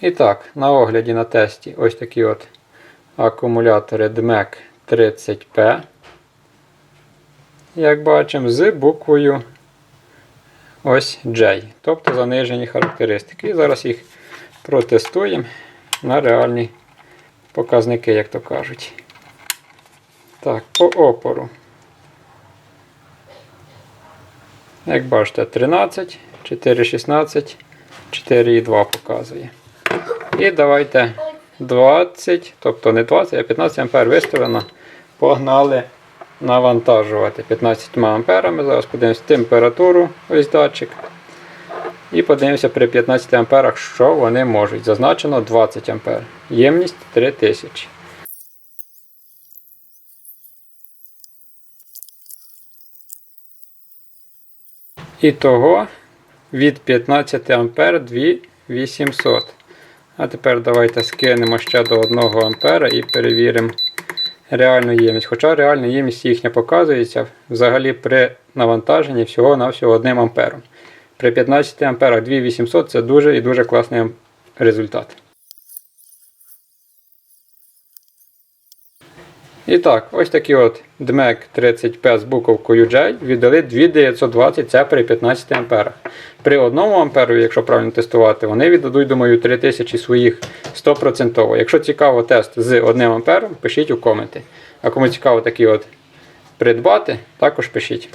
І так, на огляді на тесті ось такі от акумулятори DMEC 30P. Як бачимо, з буквою ось J, тобто занижені характеристики. І зараз їх протестуємо на реальні показники, як то кажуть. Так, по опору. Як бачите, 13, 4,16, 4,2 показує. І давайте 20, тобто не 20, а 15 ампер виставлено. Погнали навантажувати 15 амперами. Зараз подивимося температуру, ось датчик. І подивимося при 15 амперах, що вони можуть. Зазначено 20 ампер. Ємність 3000. Ітого від 15 ампер 2800. А тепер давайте скинемо ще до 1 ампера і перевіримо реальну ємність. Хоча реальна ємність їхня показується взагалі при навантаженні всього-навсього 1 ампером. При 15 амперах 2800 це дуже і дуже класний результат. І так, ось такі от DMEC 30P з буковкою J віддали 2920 це при 15 амперах. При 1 амперу, якщо правильно тестувати, вони віддадуть, думаю, 3000 своїх 100%. Якщо цікаво тест з 1 ампером, пишіть у коменти. А кому цікаво такі от придбати, також пишіть.